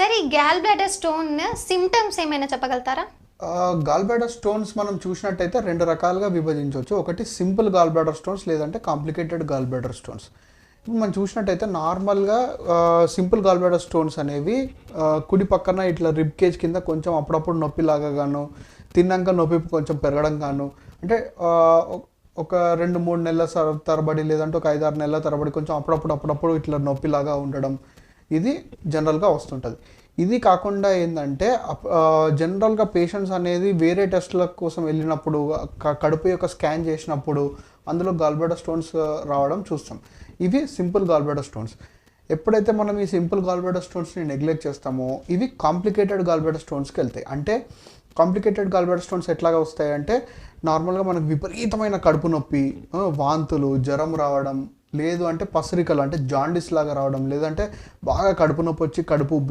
సరే ఈ gall bladder stone symptoms ఏమైనా చెప్పగలుగుతారా? గాల్ బ్లాడర్ స్టోన్స్ మనం చూసినట్టయితే రెండు రకాలుగా విభజించవచ్చు. ఒకటి సింపుల్ గాల్ బ్లాడర్ స్టోన్స్ లేదంటే కాంప్లికేటెడ్ గాల్ బ్లాడర్ స్టోన్స్ ఇప్పుడు మనం చూసినట్టయితే నార్మల్గా సింపుల్ గాల్ బ్లాడర్ స్టోన్స్ అనేవి కుడి పక్కన ఇట్లా రిబ్ కేజ్ కింద కొంచెం అప్పుడప్పుడు నొప్పిలాగా లాగాను తిన్నాక నొప్పి కొంచెం పెరగడం గాను అంటే ఒక రెండు మూడు నెలల సర- తరబడి లేదంటే ఒక ఐదారు నెలల తరబడి కొంచెం అప్పుడప్పుడు అప్పుడప్పుడు ఇట్లా నొప్పిలాగా ఉండడం ఇది జనరల్గా వస్తుంటుంది. ఇది కాకుండా ఏంటంటే జనరల్గా పేషెంట్స్ అనేది వేరే టెస్ట్ల కోసం వెళ్ళినప్పుడు కడుపు యొక్క స్కాన్ చేసినప్పుడు అందులో గాల్బెడ స్టోన్స్ రావడం చూస్తాం. ఇవి సింపుల్ గాల్బెడ స్టోన్స్ ఎప్పుడైతే మనం ఈ సింపుల్ గాల్బెడర్ స్టోన్స్ని నెగ్లెక్ట్ చేస్తామో ఇవి కాంప్లికేటెడ్ గాల్బెడర్ స్టోన్స్కి వెళ్తాయి. అంటే కాంప్లికేటెడ్ గాల్బెడర్ స్టోన్స్ ఎట్లాగా వస్తాయి అంటే నార్మల్గా మనకు విపరీతమైన కడుపు నొప్పి వాంతులు జ్వరం రావడం లేదు అంటే పసరికలు అంటే జాండిస్ లాగా రావడం లేదంటే బాగా కడుపు నొప్పి వచ్చి కడుపు ఉబ్బి